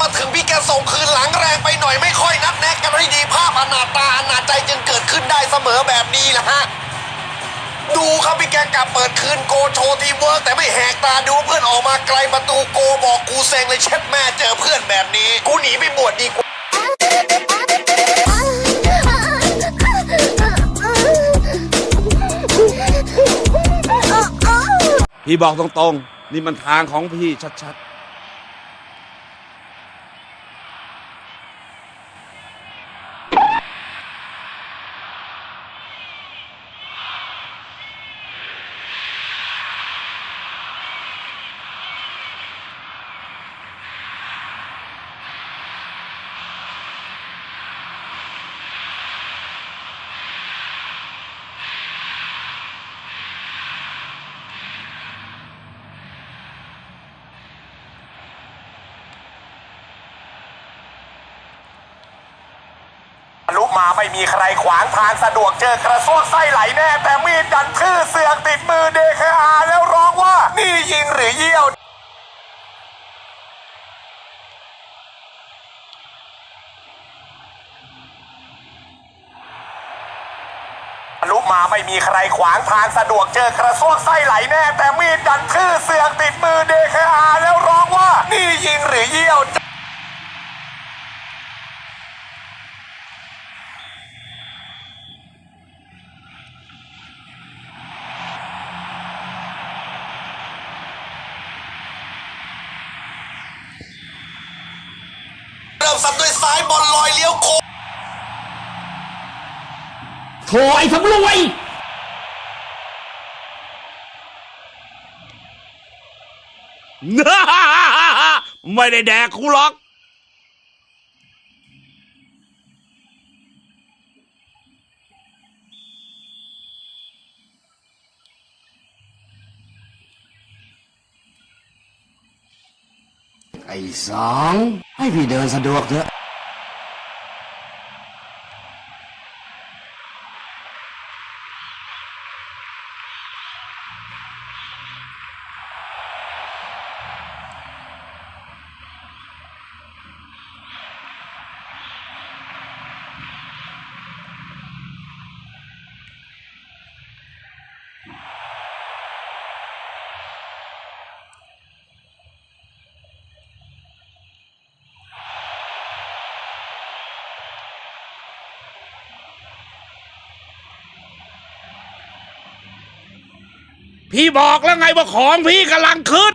มาถึงพี่แกส่งคืนหลังแรงไปหน่อยไม่ค่อยนัดแนะกันให้ดีภาพอนาตาอนาใจจึงเกิดขึ้นได้เสมอแบบนี้แหละฮะดูครับพี่แกกลับเปิดคืนโกโชว์ทีมเวิร์กแต่ไม่แหกตาดูเพื่อนออกมาไกลประตูโกบอกกูเซ็งเลยเช็ดแม่เจอเพื่อนแบบนี้ กูหนีไปบวชดีกว่าพี่บอกตรงๆ นี่มันทางของพี่ชัดๆ ลุมาไม่มีใครขวางทางสะดวกเจอกระซวกไส้ไหลแน่ แต่มีดดันทื่อเสือกติดมือเดคอาแล้วร้องว่านี่ยิงหรือเยี่ยวลุมาไม่มีใครขวางทางสะดวกเจอกระซวกไส้ไหลแน่ แต่มีดดันทื่อเสือกติดมือเดคอาแล้วร้องว่านี่ยิงหรือเยี่ยว สับด้วยซ้ายบอลลอยเลี้ยวโค้งโถไอ้สำรวยไม่ได้แดกกูหรอก สองให้พี่เดินสะดวกเถอะ พี่บอกแล้วไงว่าของพี่กำลังขึ้น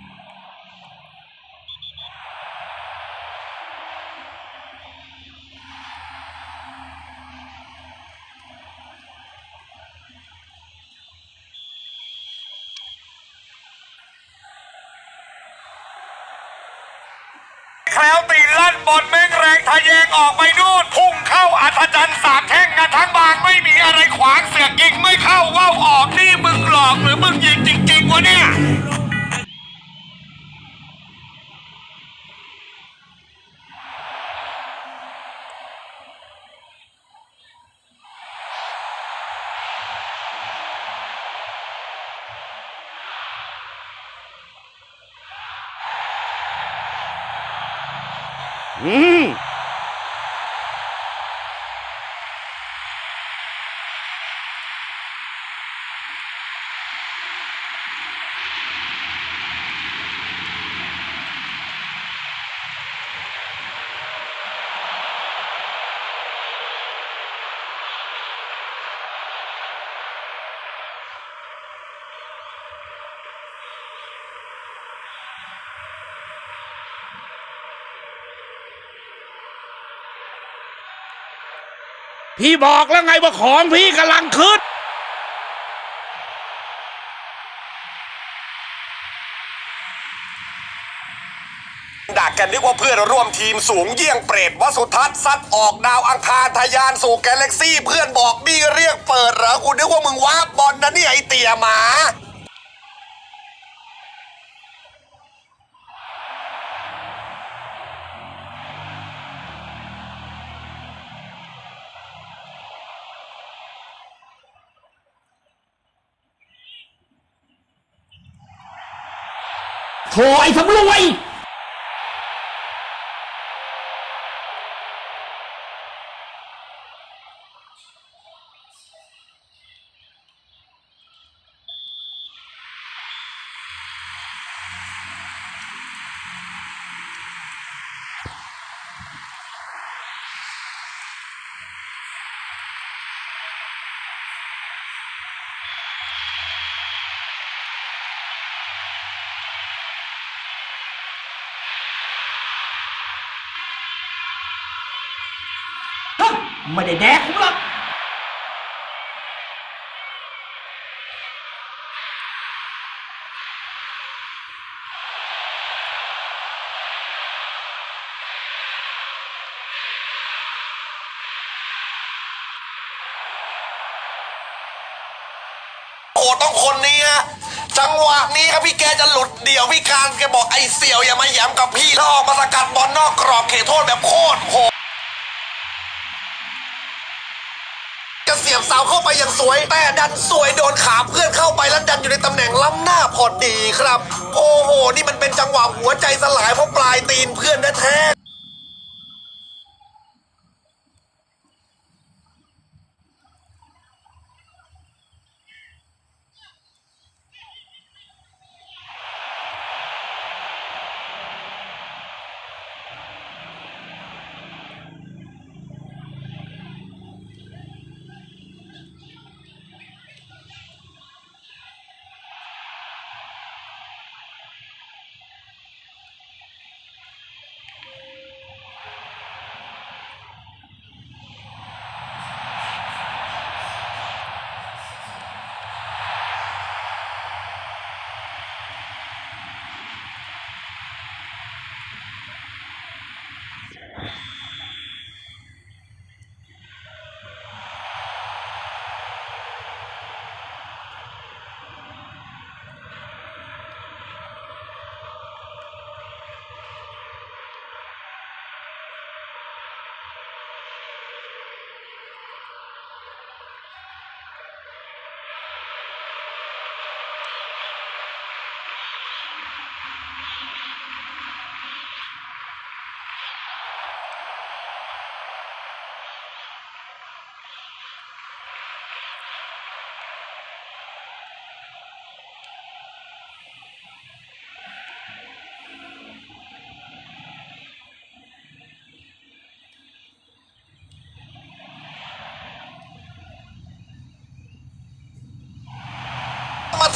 แคล้วตีลั่นบอลแม่งแรงทะแยงออกไปนู่นพุ่งเข้าอัศจรรย์สามแท่งกันทั้งบางไม่มีอะไรขวางเสือกยิงไม่เข้าว่าวออกนี่มึงหลอกหรือมึงยิงจริงๆวะเนี่ย อืม พี่บอกแล้วไงว่าของพี่กำลังขึ้น ดักกันนึกว่าเพื่อนร่วมทีมสูงเยี่ยงเปรตวสุทัศน์ซัดออกดาวอังคารทะยานสู่กาแล็กซี่ เพื่อนบอกบี้เรียกเปิดเหรอกูนึกว่ามึงว้าบบอลนะเนี่ยไอเตี่ยหมา โถไอ้สำรวย ไม่ได้แดกผมหรอกโอ้ต้องคนนี้ฮะจังหวะนี้ครับพี่แกจะหลุดเดี่ยวพี่การแกบอกไอ้เสี่ยวอย่ามาแย้มกับพี่แล้วออกมาสกัดบอลนอกกรอบเขตโทษแบบโคตรโหดจะเสียบเสาเข้าไปอย่างสวย แต่ดันสวยโดนขาเพื่อนเข้าไปแล้วดันอยู่ในตำแหน่งล้ำหน้าพอดีครับ โอ้โห นี่มันเป็นจังหวะหัวใจสลายเพราะปลายตีนเพื่อนแท้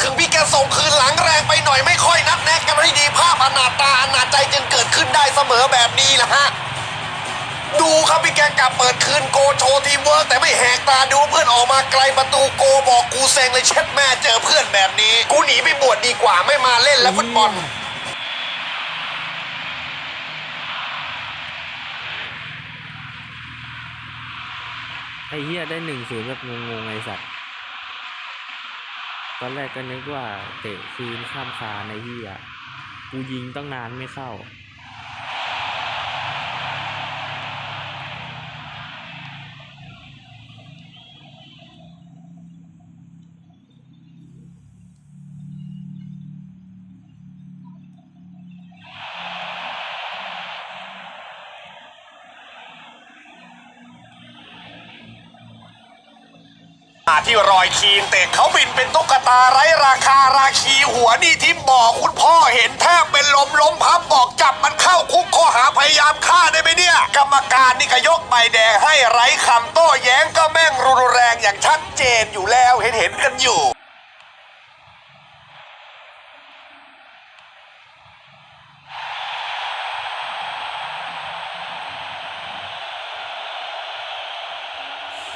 ๆมาถึงพี่แกส่งคืนหลังแรงไปหน่อยไม่ค่อยนัดแนะกันให้ดีภาพอนาตาอนาใจจึงเกิดขึ้นได้เสมอแบบนี้แหละฮะดูครับพี่แกกลับเปิดคืนโกโชว์ทีมเวิร์กแต่ไม่แหกตาดูเพื่อนออกมาไกลประตูโกบอกกูเซ็งเลยเช็ดแม่เจอเพื่อนแบบนี้ กูหนีไปบวชดีกว่าไม่มาเล่นแล้วฟุตบอลไอ้เฮียได้หนึ่งศูนย์แบบงงๆไอ้สัตว์ ตอนแรกก็นึกว่าเตะคืนข้ามคานที่อะกูยิงตั้งนานไม่เข้าาที่รอยคีนเตะเขาบินเป็นตุ๊กตาไร้ราคาราคีหัวนี่ที่บอกคุณพ่อเห็นแทบเป็นลมล้มพับบอกจับมันเข้าคุกข้อหาพยายามฆ่าได้ไหมเนี่ย กรรมการนี่ก็ยกใบแดงให้ไร้คำโต้แย้งก็แม่งรุนแรงอย่างชัดเจนอยู่แล้วเห็นเห็นกันอยู่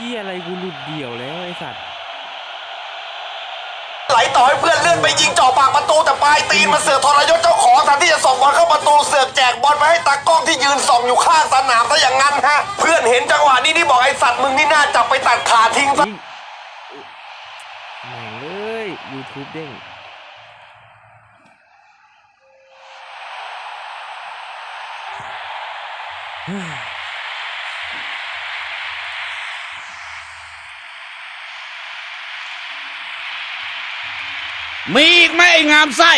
ฮียอะไรกูหลุดเดี่ยวแล้วไอสัตว์ไหลต่อให้เพื่อนเลื่อนไปยิงจ่อปากประตูแต่ปลายตีนมาเสือกทรยศเจ้าของแทนที่จะส่งบอลเข้าประตูเสือกแจกบอลไปให้ตากล้องที่ยืนส่องอยู่ข้างสนามซะอย่างนั้นฮะ เพื่อนเห็นจังหวะนี้นี่บอกไอ้สัตว์มึงนี่น่าจับไปตัดขาทิ้งซะ ยิงแม่งเลย YouTube เด้ง มีอีกไหมไอ้งามไส้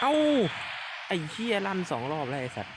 เอ้า ไอ้เฮียลั่นสองรอบแล้วไอสัตว์